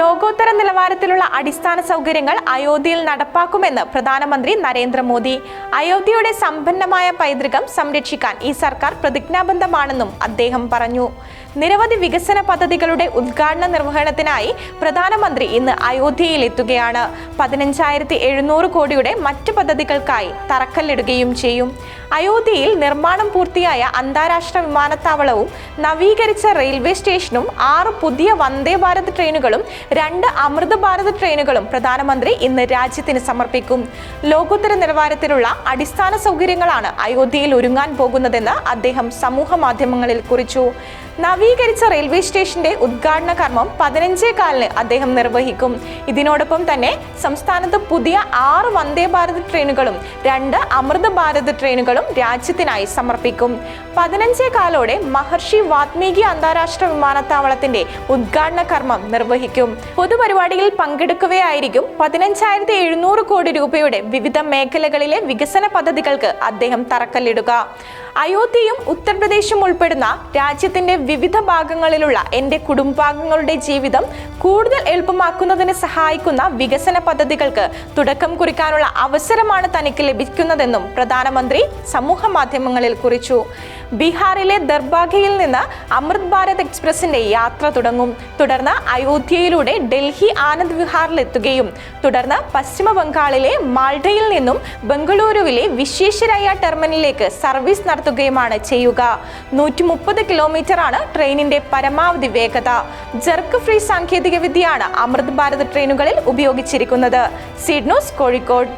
ലോകോത്തര നിലവാരത്തിലുള്ള അടിസ്ഥാന സൗകര്യങ്ങൾ അയോധ്യയിൽ നടപ്പാക്കുമെന്ന് പ്രധാനമന്ത്രി നരേന്ദ്രമോദി. അയോധ്യയുടെ സമ്പന്നമായ പൈതൃകം സംരക്ഷിക്കാൻ ഈ സർക്കാർ പ്രതിജ്ഞാബദ്ധമാണെന്നും അദ്ദേഹം പറഞ്ഞു. നിരവധി വികസന പദ്ധതികളുടെ ഉദ്ഘാടന നിർവഹണത്തിനായി പ്രധാനമന്ത്രി ഇന്ന് അയോധ്യയിൽ എത്തുകയാണ് പതിനഞ്ചായിരത്തി എഴുന്നൂറ് കോടിയുടെ മറ്റ് പദ്ധതികൾക്കായി തറക്കല്ലിടുകയും ചെയ്യും. അയോധ്യയിൽ നിർമ്മാണം പൂർത്തിയായ അന്താരാഷ്ട്ര വിമാനത്താവളവും നവീകരിച്ച റെയിൽവേ സ്റ്റേഷനും ആറ് പുതിയ വന്ദേ ഭാരത് ട്രെയിനുകളും രണ്ട് അമൃത ഭാരത് ട്രെയിനുകളും പ്രധാനമന്ത്രി ഇന്ന് രാജ്യത്തിന് സമർപ്പിക്കും. ലോകോത്തര നിലവാരത്തിലുള്ള അടിസ്ഥാന സൗകര്യങ്ങളാണ് അയോധ്യയിൽ ഒരുങ്ങാൻ പോകുന്നതെന്ന് അദ്ദേഹം സമൂഹ മാധ്യമങ്ങളിൽ കുറിച്ചു. നവീകരിച്ച റെയിൽവേ സ്റ്റേഷന്റെ ഉദ്ഘാടന കർമ്മം പതിനഞ്ചേ കാലിന് അദ്ദേഹം നിർവഹിക്കും. ഇതിനോടൊപ്പം തന്നെ സംസ്ഥാനത്ത് പുതിയ ആറ് വന്ദേ ഭാരത് ട്രെയിനുകളും രണ്ട് അമൃത ഭാരത് ട്രെയിനുകളും രാജ്യത്തിനായി സമർപ്പിക്കും. പതിനഞ്ചേ കാലോടെ മഹർഷി വാത്മീകി അന്താരാഷ്ട്ര വിമാനത്താവളത്തിന്റെ ഉദ്ഘാടന കർമ്മം നിർവഹിക്കും. പൊതുപരിപാടിയിൽ പങ്കെടുക്കുകയായിരിക്കും പതിനഞ്ചായിരത്തി എഴുന്നൂറ് കോടി രൂപയുടെ വിവിധ മേഖലകളിലെ വികസന പദ്ധതികൾക്ക് അദ്ദേഹം തറക്കല്ലിടുക. അയോധ്യയും ഉത്തർപ്രദേശും ഉൾപ്പെടുന്ന രാജ്യത്തിന്റെ വിവിധ ഭാഗങ്ങളിലുള്ള എന്റെ കുടുംബാംഗങ്ങളുടെ ജീവിതം കൂടുതൽ എളുപ്പമാക്കുന്നതിന് സഹായിക്കുന്ന വികസന പദ്ധതികൾക്ക് തുടക്കം കുറിക്കാനുള്ള അവസരമാണ് തനിക്ക് ലഭിക്കുന്നതെന്നും പ്രധാനമന്ത്രി സമൂഹ മാധ്യമങ്ങളിൽ കുറിച്ചു. ബീഹാറിലെ ദർബാഗയിൽ നിന്ന് അമൃത് ഭാരത് എക്സ്പ്രസിന്റെ യാത്ര തുടങ്ങും. തുടർന്ന് അയോധ്യയിലൂടെ ഡൽഹി ആനന്ദ് വിഹാറിലെത്തുകയും തുടർന്ന് പശ്ചിമ ബംഗാളിലെ മാൾഡയിൽ നിന്നും ബംഗളൂരുവിലെ വിശ്വേശ്വരയ്യ ടെർമിനലിലേക്ക് സർവീസ് നടത്തുകയുമാണ് ചെയ്യുക. നൂറ്റി മുപ്പത് കിലോമീറ്ററാണ് ട്രെയിനിന്റെ പരമാവധി വേഗത. ജർക്ക് ഫ്രീ സാങ്കേതിക വിദ്യയാണ് അമൃത് ഭാരത് ട്രെയിനുകളിൽ ഉപയോഗിച്ചിരിക്കുന്നത്. സിഡ്നോസ് കോഴിക്കോട്.